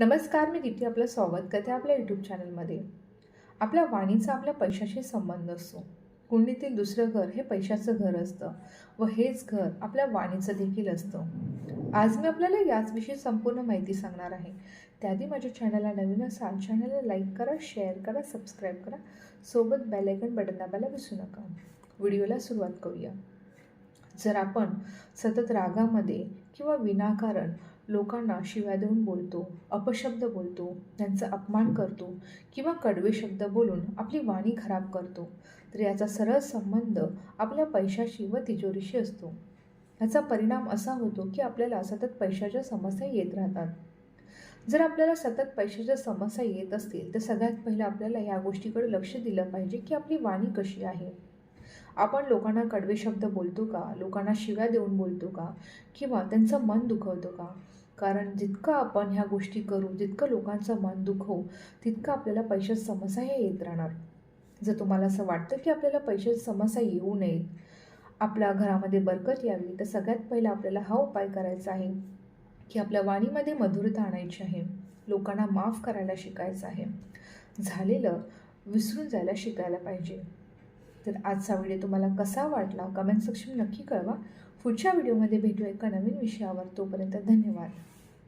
नमस्कार मी दीप्ती आपलं स्वागत करते आपल्या यूट्यूब चॅनलमध्ये आपल्या वाणीचा आपल्या पैशाशी संबंध असतो. कुंडीतील दुसरं घर हे पैशाचं घर असतं व हेच घर आपल्या वाणीचं देखील असतं. आज मी आपल्याला याचविषयी संपूर्ण माहिती सांगणार आहे. त्याआधी माझ्या चॅनलला नवीन असाल चॅनलला लाईक करा शेअर करा सबस्क्राईब करा. सोबत बेलायकन बटन दाबायला विसरू नका. व्हिडिओला सुरुवात करूया. जर आपण सतत रागामध्ये किंवा विनाकारण लोकांना शिव्या देऊन बोलतो अपशब्द बोलतो त्यांचा अपमान करतो किंवा कडवे शब्द बोलून आपली वाणी खराब करतो. तर याचा सरळ संबंध आपल्या पैशाशी व तिजोरीशी असतो. याचा परिणाम असा होतो की आपल्याला सतत पैशाच्या समस्या येत राहतात. जर आपल्याला सतत पैशाच्या समस्या येत असतील तर सगळ्यात पहिलं आपल्याला या गोष्टीकडे लक्ष दिलं पाहिजे की आपली वाणी कशी आहे. आपण लोकांना कडवे शब्द बोलतो का? लोकांना शिव्या देऊन बोलतो का? किंवा त्यांचं मन दुखवतो का? कारण जितकं आपण ह्या गोष्टी करू जितकं लोकांचं मन दुखवू तितकं आपल्याला पैशाची समस्याही येत राहणार. जर तुम्हाला असं वाटतं की आपल्याला पैशाची समस्या येऊ नयेत आपल्या घरामध्ये बरकत यावी तर सगळ्यात पहिला आपल्याला हा उपाय करायचा आहे की आपल्या वाणीमध्ये मधुरता आणायची आहे. लोकांना माफ करायला शिकायचं आहे. झालेलं विसरून जायला शिकायला पाहिजे. तर आजचा व्हिडिओ तुम्हाला कसा वाटला? कमेंट सेक्शन नक्की कळवा. पुढच्या व्हिडिओमध्ये भेटू एका नवीन विषयावर. तोपर्यंत धन्यवाद.